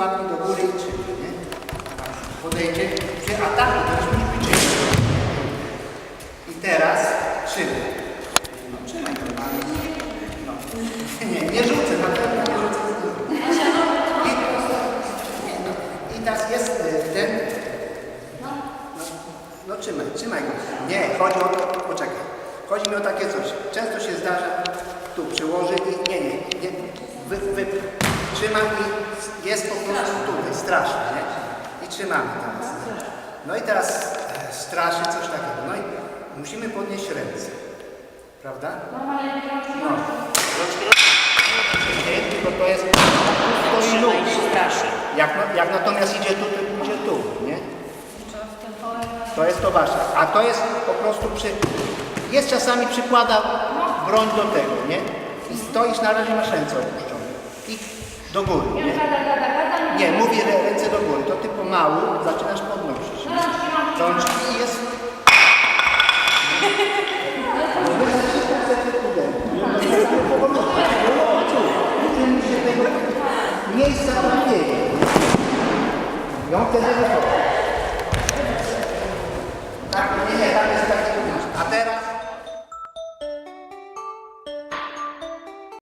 łapki do góry i trzyma, nie? Podejdzie przy ataku, musi być ciężko. I teraz trzyma. No trzymaj normalnie. No. Nie, nie rzucę, na pewno nie rzucę. I, nie, no, I teraz jest y, ten. No, no trzymaj, trzymaj go. Nie, chodzi o poczekaj. Chodzi mi o takie coś. Często się zdarza, tu przyłoży i nie, nie, nie. Wy, wy, trzymam i jest po prostu tutaj, strasznie, nie? I trzymamy teraz. No i teraz e, straszy coś takiego. No i musimy podnieść ręce. Prawda? No. Tylko to jest to i. Jak, na- jak natomiast idzie tu, to idzie tu, nie? To jest to wasze. A to jest po prostu przy... Jest czasami przykłada broń do tego, nie? I stoisz na razie masz ręce opuszczone. I do góry. Nie, nie tak, tak, tak, mówię ręce do góry. To ty pomału zaczynasz podnosić. No, no, Rączki jest... Miejsca prawiego. Ją wtedy wychodzi. Tak, nie.